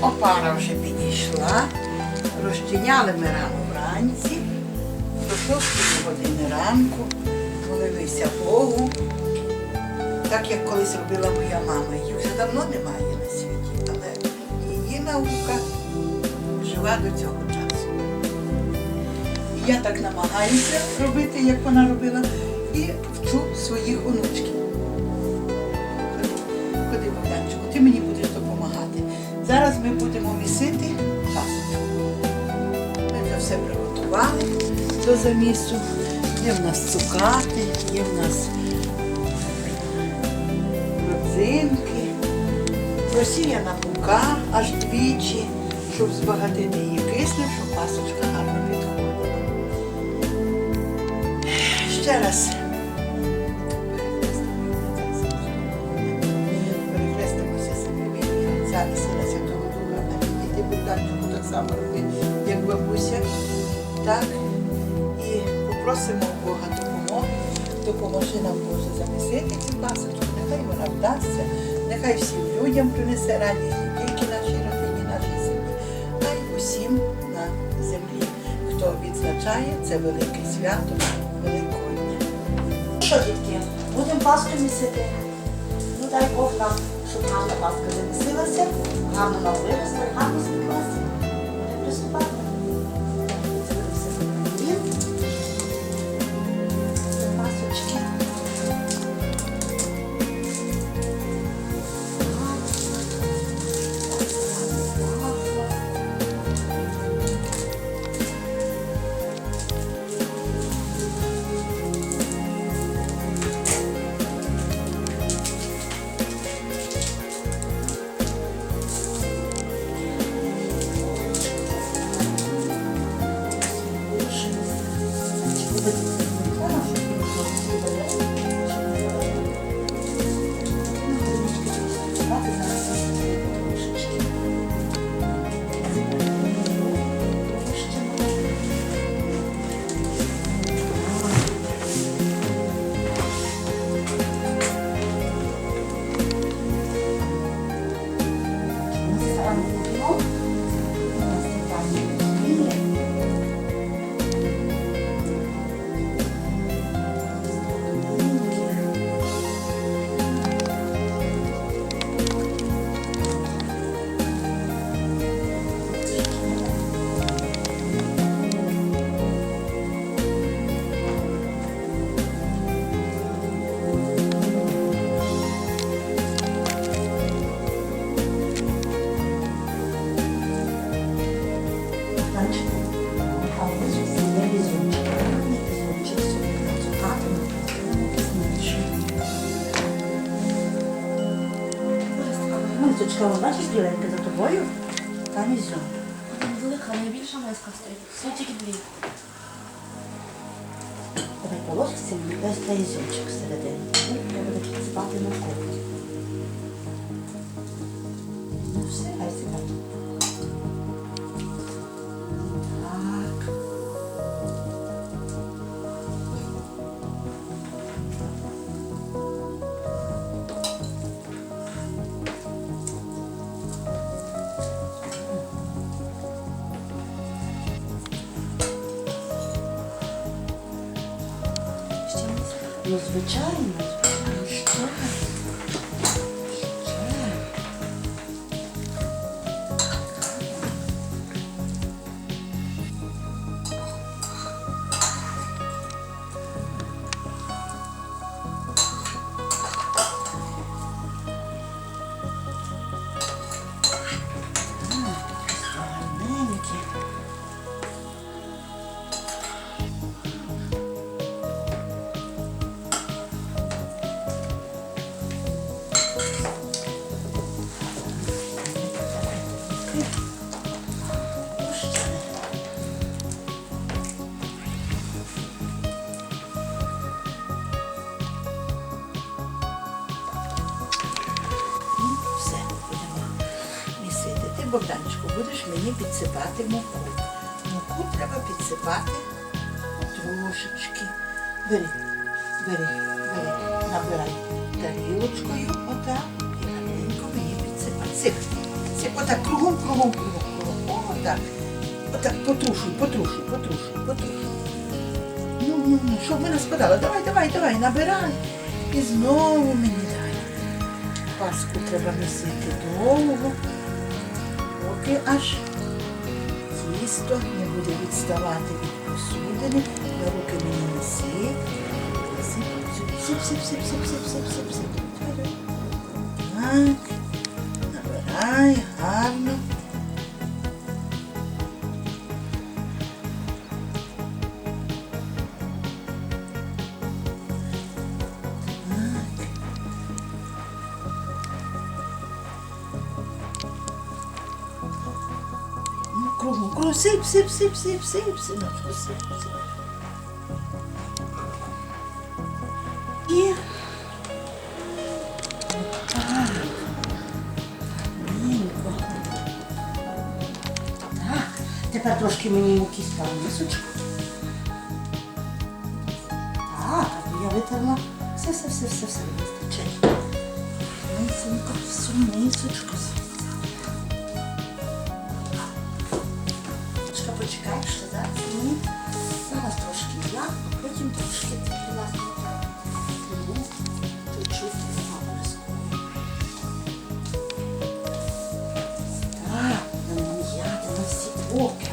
Опара вже підійшла. Розчиняли ми рано вранці. До 6 години ранку. Молилися Богу. Так як колись робила моя мама. Її вже давно немає на світі, але її наука жива до цього часу. Я так намагаюся робити, як вона робила, і вчу своїх онучків. Ходи, Богданчику, ти мені будеш. Зараз ми будемо місити пасочку. Ми вже все приготували до замісу. Є в нас цукати, є в нас родзинки, просіяна мука аж двічі, щоб збагатити її киснем, щоб пасочка гарно підходила. Ще раз. Богданчику так само роби, як бабуся. Так. І попросимо Бога допомоги. Допоможи нам Боже замісити цю пасочку. Нехай вона вдасться, нехай всім людям принесе радість, не тільки нашій родині, нашій сім'ї, а й усім на землі, хто відзначає це велике свято Великодня. Що, дітки, будемо паску місити. Ну дай Бог нам, щоб гарна паска замісилася, гарно нам виросла, гарно Вона бачиш біленька за тобою? Там ізюм. Велика, найбільша миска стоїть. Все тільки дві. Давай положишся і дай та ізюмчик всередині. І Треба буде підсипати на кухні. Ну все, хай сипай. Звичайно, Богданчику, будеш мені підсипати муку. Муку треба підсипати трошечки. Бери, бери, бери, набирай тарілочкою отак і гарненько мені підсипай. Сип, Дивіться, отак кругом, кругом, кругом, кругом. Отак. Отак, потрушуй, потрушуй, потрушуй, потрушуй. Ну, ну, ну, щоб вона спадала. Давай, давай, давай, набирай. І знову мені дай. Паску треба носити довго, поки аж тісто не буде відставати від посудини. На руки мені неси. Сип, сип, сип, сип, сип, сип, сип, сип, сип. Так. Набирай, гарно. Кругом, кругом, сип, сип, сип, сип, сип, синочку, сип, сип. І Мінко. Так, тепер трошки мені муки стало мисочку. Так, я витерла. Все, все, все, все, все вистачить. Мисенько, всю мисочку. Тому зараз трошки я, а потім трошки власне тому чуть-чуть обов'язково. Так, м'яти на всі боки.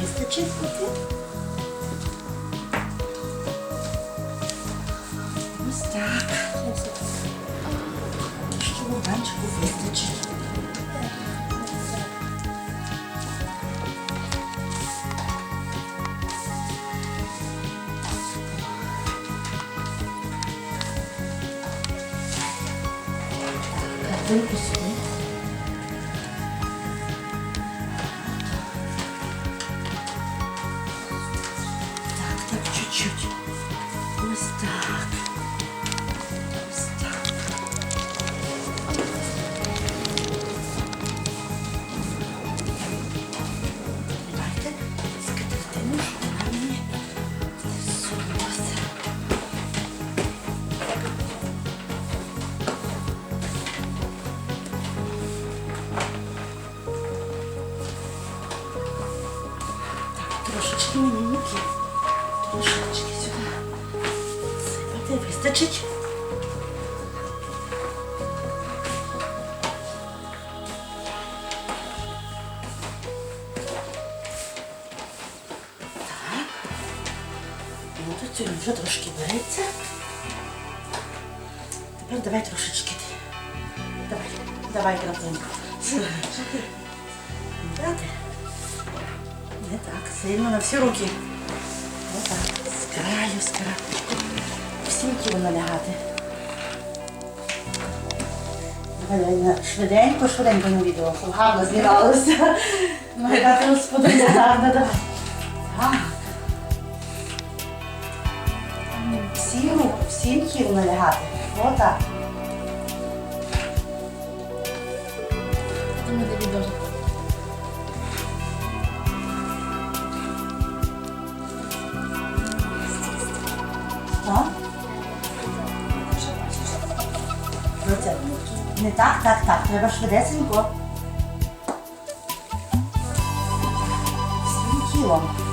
Вистачить купити. Трошечки мені. Трошечки сюди. Сипати вистачить. Ну, тут вже трошки береться. Тепер давай трошечки. Давай, давай, краплинку. Не так, сильно на всі руки. Отак, з краю, з краю. Тіло налягати. Давай, давай, швиденько, швиденько на відео, гарно знімалося. Моя господиня гарна, давай. Так. Всі руки, всім тіло налягати. Отак. Не так, так, так. Треба швидесенько. Всім тілом.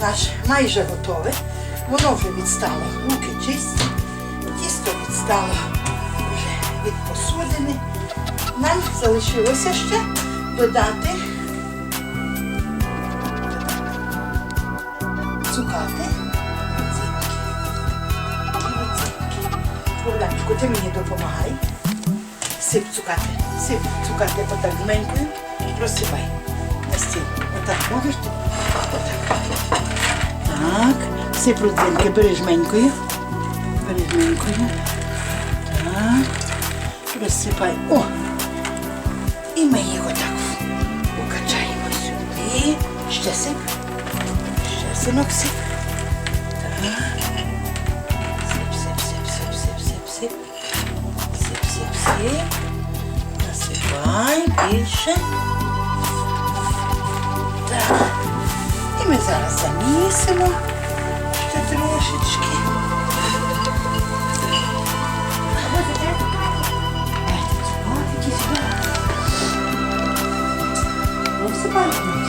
Наше майже готове. Воно вже відстало. Руки чисті. Тісто відстало вже від посудини. Нам залишилося ще додати цукати. Ганочку, ти мені допомагай. Сип цукати. Сип цукати отак жменькою. Розсипай на стіл. Отак можеш ти? Отак. Так. Сип родзинки, бери жменькою. Бери жменькою. Так. Розсипай. О! І ми їх отак покачаємо сюди. Ще сип. Ще синок сип. Так. Сип, сип, сип, сип, сип, сип, сип. Сип, сип, сип. Насипай більше. Так. Ми зараз замісимо ще трошечки. Цукатики сюди. Розсипай.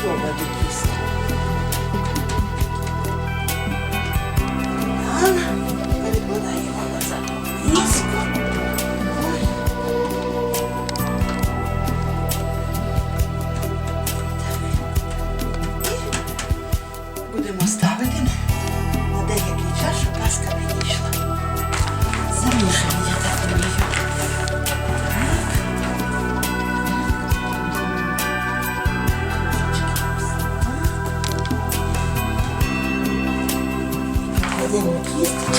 Слова до Кладемо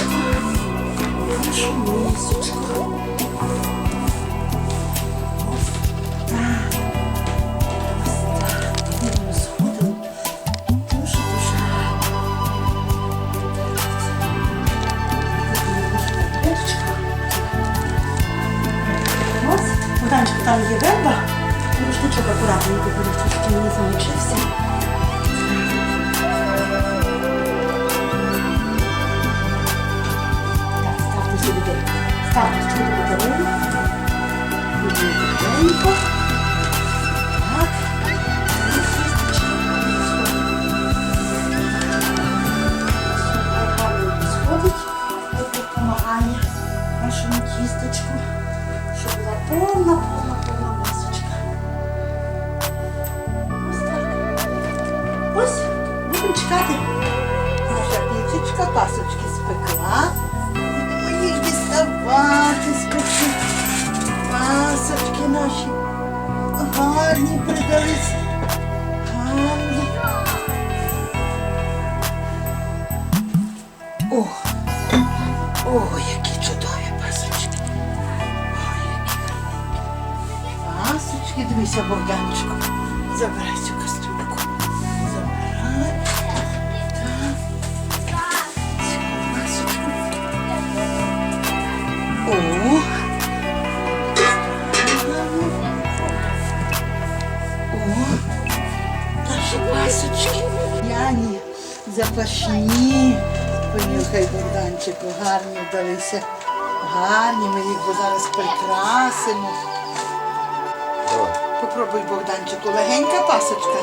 пасочки спекла. Будемо їх діставати печі. Пасочки наші гарні придались. Гарні. О, о, які чудові пасочки. Ой, які гарненькі. Пасочки, дивися, Богданчику. Забирай запашні. Понюхай, Богданчику, гарні вдалися. Гарні, ми їх бо зараз прикрасимо. Попробуй, Богданчику, легенька пасочка.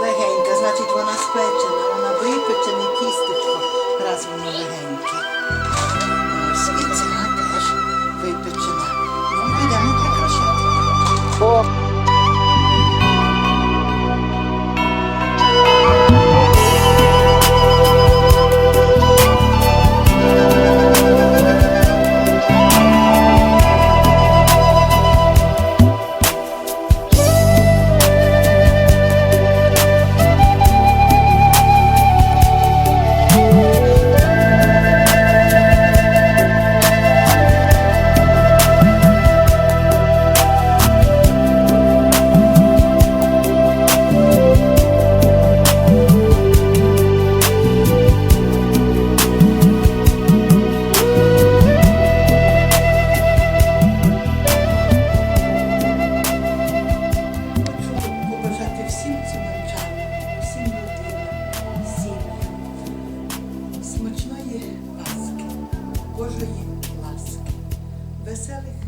Легенька, значить вона спечена, вона випечена, тістечко, раз воно легеньке. Veselých.